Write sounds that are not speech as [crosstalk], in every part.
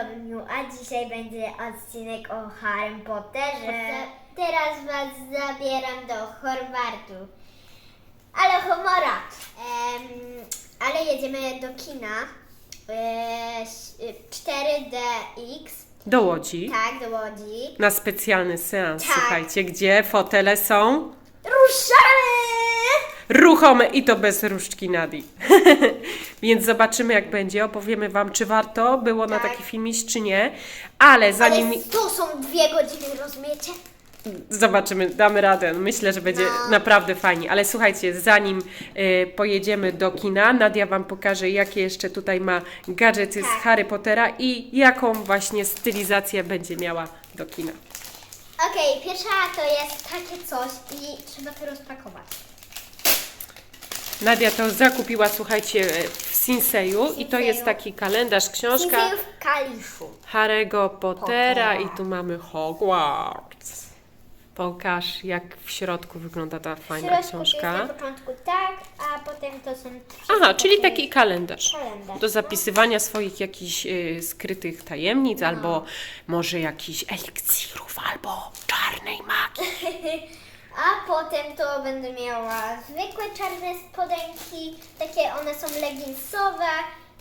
Dobniu, a dzisiaj będzie odcinek o Harry Potterze. Teraz Was zabieram do Horwartu. Ale humora. Em, ale jedziemy do kina. E, s- e, 4DX, Do Łodzi. tak, do Łodzi. Na specjalny seans, Tak. słuchajcie, gdzie fotele są Ruszamy! Ruchome i to bez różdżki Nadi. [laughs] Więc zobaczymy jak będzie, opowiemy Wam, czy warto było na Tak. taki film iść, czy nie. Ale zanim Ale to są dwie godziny, rozumiecie? zobaczymy, damy radę. Myślę, że będzie No. naprawdę fajnie. Ale słuchajcie, zanim y, pojedziemy do kina, Nadia Wam pokaże, jakie jeszcze tutaj ma gadżety z Tak. Harry Pottera i jaką właśnie stylizację będzie miała do kina. Okej, pierwsza to jest takie coś i trzeba to rozpakować. Nadia to zakupiła, słuchajcie, w Sinseju i to jest taki kalendarz, książka Sinseju w kaliszu. Harry'ego Pottera i tu mamy Hogwarts. Pokaż, jak w środku wygląda ta W fajna środku to książka. jest na początku tak, a potem to są... Aha, czyli takie- taki kalendarz. Kalendarz. Do zapisywania swoich jakichś y, skrytych tajemnic, No. albo może jakichś eliksirów, albo czarnej magii. [laughs] A potem to będę miała zwykłe czarne spodenki, takie one są leginsowe,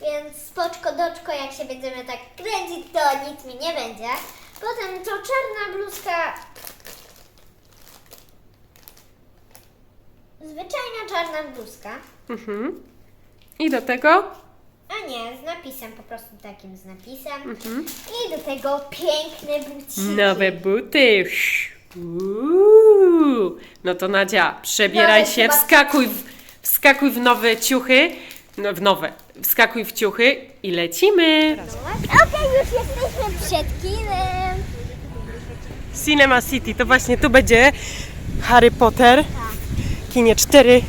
więc spoczko doczko, jak się będziemy tak kręcić, to nic mi nie będzie. Potem to czarna bluzka, zwyczajna czarna bluzka, Mhm. I do tego a nie, z napisem, po prostu takim z napisem. I do tego piękne buciki. nowe buty. Uuu. No to Nadzia, przebieraj Nowe się, chyba- wskakuj w, wskakuj w nowe ciuchy. No, w nowe. Wskakuj w ciuchy i lecimy. Okej, już jesteśmy przed kinem. Cinema City, to właśnie tu będzie Harry Potter w kinie 4DX.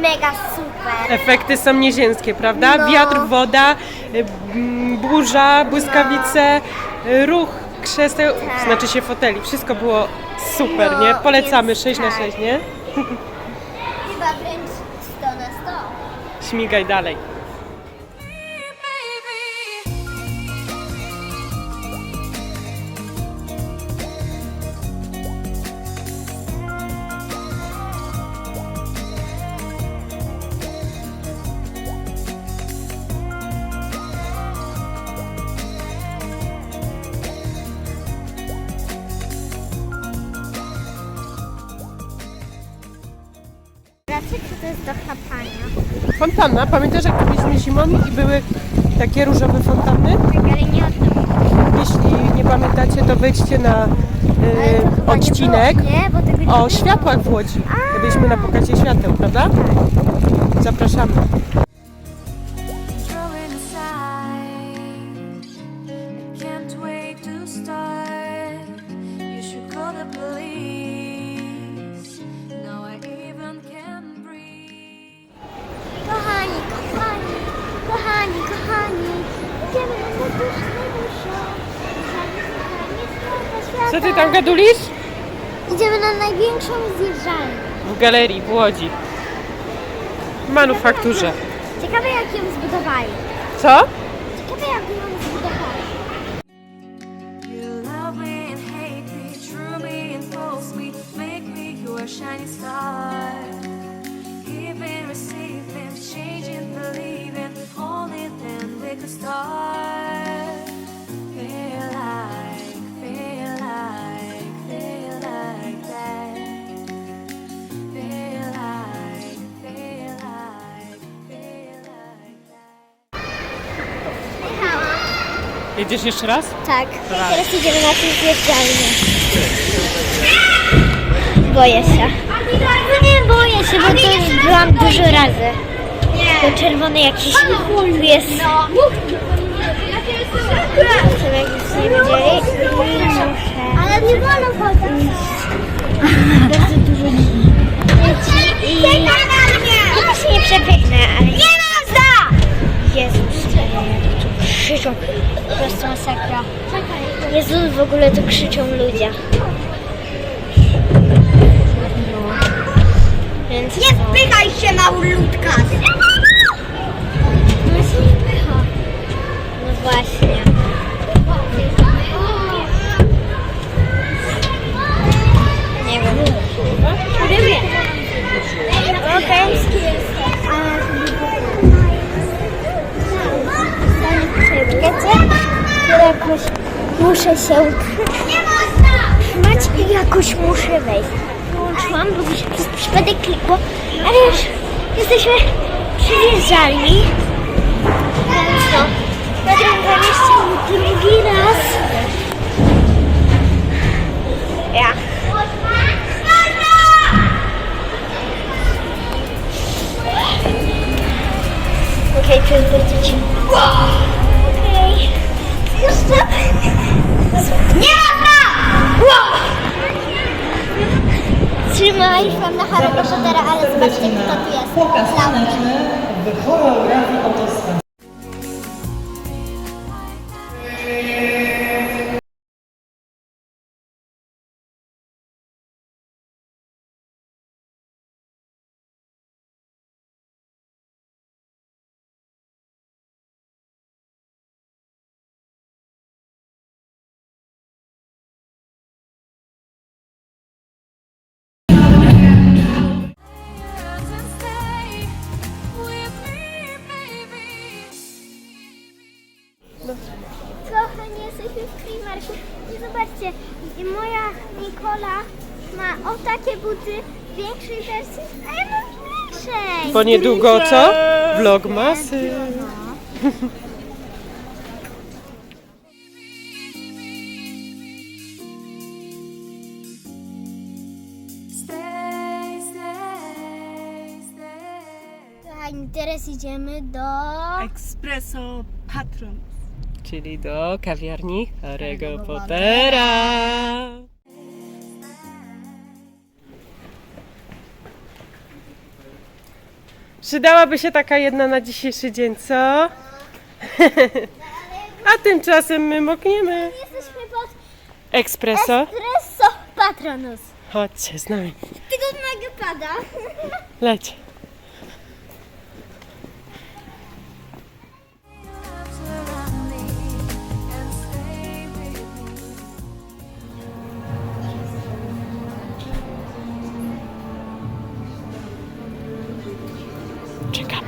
Mega super. Efekty są nieziemskie, prawda? No. Wiatr, woda, y, m, burza, błyskawice, y, ruch krzeseł, Tak. znaczy się foteli. Wszystko było super, No, nie? Polecamy więc 6 na tak. 6, nie? Chyba wręcz 100 na 100. Śmigaj dalej. Jest do chlapania? Fontanna, pamiętasz jak byliśmy zimą i były takie różowe fontanny? Tak, ale nie o tym. Jeśli nie pamiętacie, to wejdźcie na Ale y, to chyba nie odcinek było, nie? Bo tego nie o było. światłach w Łodzi. Byliśmy na pokazie świateł, prawda? Zapraszamy. Co ty tam gadulisz? Idziemy na największą zjeżdżalnię. W galerii w Łodzi. W manufakturze. Ciekawe jak ją zbudowali. Co? Ciekawe jak ją zbudowali. You love me and hate me, true me and false me, make me your shining star. Giving, receiving, changing, believing, only then we could start. Jedziesz jeszcze raz? Tak. Teraz idziemy na tym zjeżdżalnię. Boję się. No nie boję się, bo to już byłam dużo razy. To czerwony jakiś tu jest. Zobaczymy, jak nic nie widzieli. Ale nie wolno chodzić. Bardzo dużo dzieci. I chyba się nie przebiegnę, ale... Nie można! Jezus, krzyczą. Po prostu masakra. Jezus, w ogóle tu krzyczą ludzie. No. Więc nie wpychaj się, maulutka! No się nie wpycha. No właśnie. Jakoś muszę się trzymać i jakoś muszę wejść. Wyłączyłam, bo mi się przez przypadek klikło, ale już jesteśmy przyjeżdżalni. Więc no, nagrywam jeszcze drugi raz. Ja. Okej, tu jest bardzo. Jeszcze. Nie można! Trzymaliśmy na Harry'ego Pottera, ale zobaczcie kto tu jest. Pokaz taneczny w choreografii Bo niedługo co? Vlogmasy. Kochani, teraz idziemy do... Espresso Patron. Czyli do kawiarni Harry'ego Pottera. Przydałaby się taka jedna na dzisiejszy dzień, co? [laughs] A tymczasem my mokniemy. Jesteśmy pod Espresso. Espresso Patronus. Chodźcie z nami. Tego mega pada. Leć.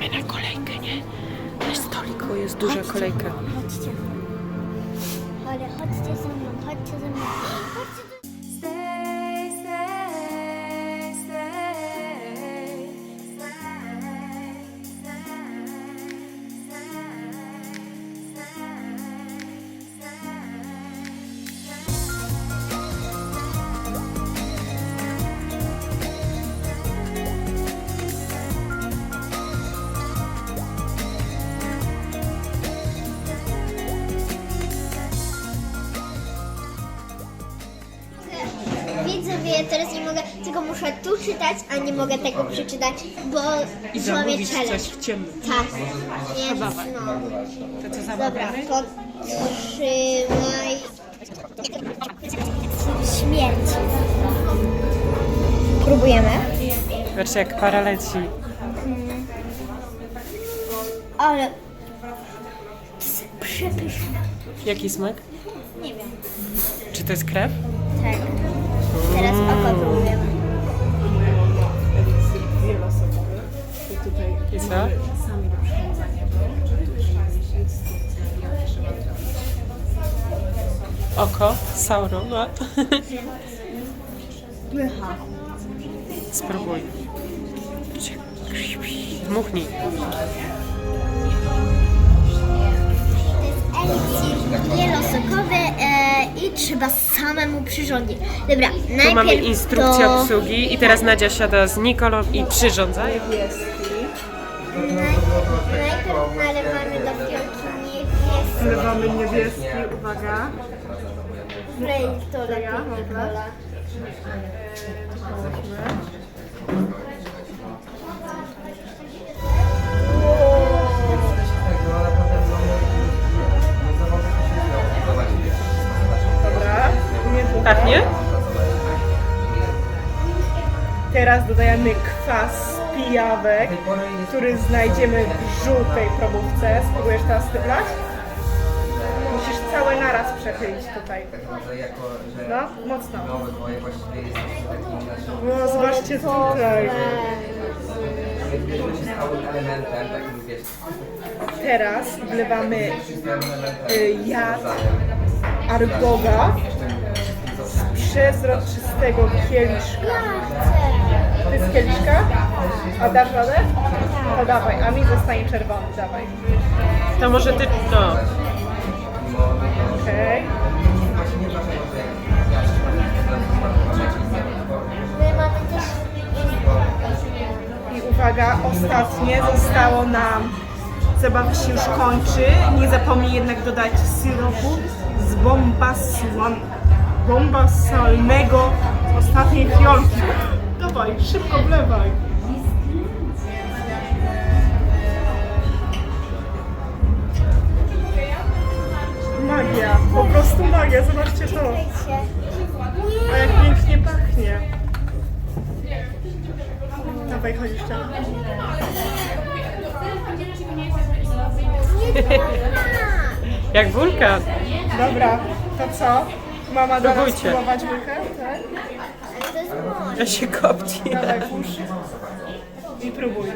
Czekamy na kolejkę, nie? Na stoliku jest duża kolejka. Chodźcie. Ale chodźcie ze mną, chodźcie ze mną. Chodźcie czytać, a nie mogę tego przeczytać, bo I zamówić challenge. coś w ciemnym. Tak, więc no. To co Dobra, zamawiamy? podtrzymaj. Śmierć. Próbujemy. Patrz jak para leci. Ale... To jest przepyszne. Jaki smak? Nie wiem. Czy to jest krew? Tak. Teraz oko próbujemy. Co? Oko Saurona. Spróbuj. To jest eliksir wielosokowy e, i trzeba samemu przyrządzić. Dobra, Tu najpierw mamy instrukcję to... obsługi i teraz Nadia siada z Nikolą i przyrządza. Najpierw, najpierw nalewamy do fiolki niebieskie. Wlewamy niebieski, uwaga. Wlej to lepiej Nikola. Dobra. Nie długo. Tak, nie? Teraz dodajemy kwas pijawek, który znajdziemy w żółtej probówce. Spróbujesz teraz wlać? Musisz całe naraz przechylić tutaj. No, mocno. No, zobaczcie tutaj. Teraz wlewamy y, jad argoga z przezroczystego kieliszka. Ty z kieliszka? A dasz radę? To dawaj, a mi zostanie czerwony, dawaj. To może ty, no. Okej. My mamy też I uwaga, ostatnie zostało nam. Zabawa się już kończy. Nie zapomnij jednak dodać syropu z bombaslan, bombasalnego z ostatniej fiolki. Dawaj, szybko wlewaj. Magia, po prostu magia, zobaczcie to. A jak pięknie pachnie. Dawaj, chodź jeszcze. [laughs] Jak wulkan. Dobra, to co? Mama da nas spróbować łychę? Tak? To jest. Ja się kopci. I próbuj.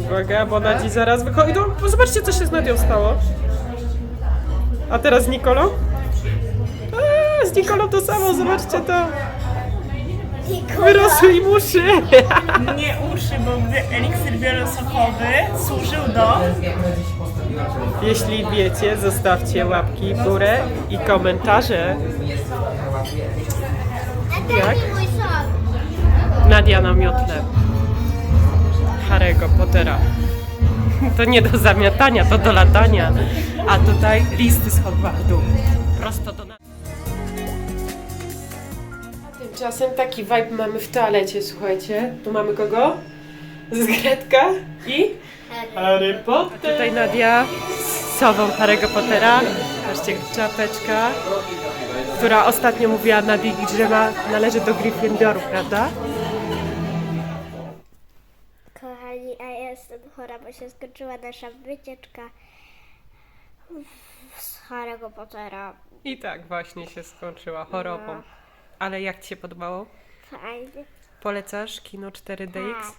Uwaga, bo Nadzi zaraz wychodzi. No, zobaczcie, co się z Nadią stało. A teraz z Nikolą? A, z Nikolą to samo, zobaczcie to. Wyrosły im uszy. Nie uszy, bo eliksir wielosokowy służył do... Jeśli wiecie, zostawcie łapki w górę i komentarze. A Jak? Nadia na miotle. Harry'ego Pottera. To nie do zamiatania, to do latania. A tutaj listy z Hogwartu. Prosto do nas. Tymczasem taki vibe mamy w toalecie, słuchajcie. Tu mamy kogo? Zgredka i Harry Potter. Tutaj Nadia z sobą Harry'ego Pottera. Patrzcie, czapeczka, która ostatnio mówiła Nadii, że ma, należy do Gryffindoru, prawda? Kochani, a ja jestem chora, bo się skończyła nasza wycieczka z Harry'ego Pottera. I tak właśnie się skończyła chorobą. Ale jak Ci się podobało? Fajnie. Polecasz kino 4DX? Tak.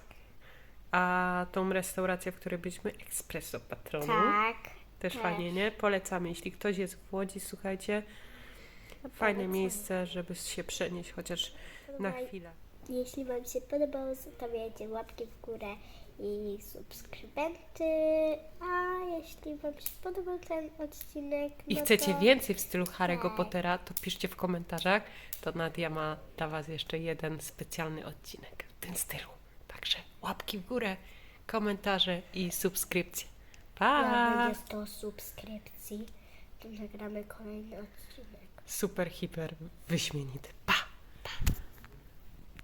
A tą restaurację, w której byliśmy, Espresso Patronu. Tak. Też też. fajnie, nie? Polecamy. Jeśli ktoś jest w Łodzi, słuchajcie, fajne miejsce, żeby się przenieść chociaż na chwilę. Jeśli Wam się podobało, zostawiajcie łapki w górę i subskrybenty. A jeśli Wam się podobał ten odcinek, I no chcecie to... więcej w stylu Harry'ego Pottera, to piszcie w komentarzach. To Nadia ma dla Was jeszcze jeden specjalny odcinek w tym stylu. Także łapki w górę, komentarze i subskrypcje. Pa! Jak będzie 100 subskrypcji, to nagramy kolejny odcinek. Super, hiper, wyśmienity. Pa!